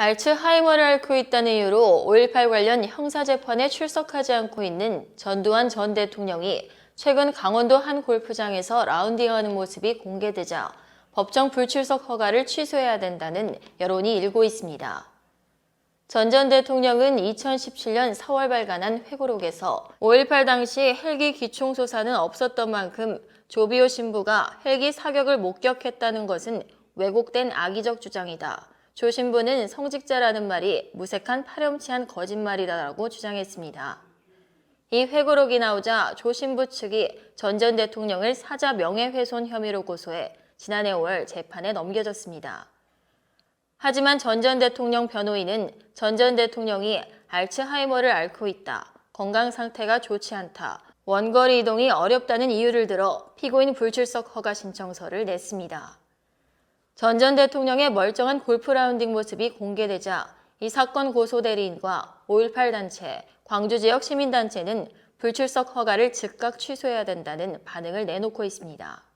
알츠하이머를 앓고 있다는 이유로 5.18 관련 형사재판에 출석하지 않고 있는 전두환 전 대통령이 최근 강원도 한 골프장에서 라운딩하는 모습이 공개되자 법정 불출석 허가를 취소해야 된다는 여론이 일고 있습니다. 전 전 대통령은 2017년 4월 발간한 회고록에서 5.18 당시 헬기 기총소사는 없었던 만큼 조비오 신부가 헬기 사격을 목격했다는 것은 왜곡된 악의적 주장이다. 조 신부는 성직자라는 말이 무색한 파렴치한 거짓말이다라고 주장했습니다. 이 회고록이 나오자 조 신부 측이 전 전 대통령을 사자 명예훼손 혐의로 고소해 지난해 5월 재판에 넘겨졌습니다. 하지만 전 전 대통령 변호인은 전 전 대통령이 알츠하이머를 앓고 있다. 건강 상태가 좋지 않다. 원거리 이동이 어렵다는 이유를 들어 피고인 불출석 허가 신청서를 냈습니다. 전 전 대통령의 멀쩡한 골프 라운딩 모습이 공개되자 이 사건 고소 대리인과 5.18 단체, 광주 지역 시민단체는 불출석 허가를 즉각 취소해야 된다는 반응을 내놓고 있습니다.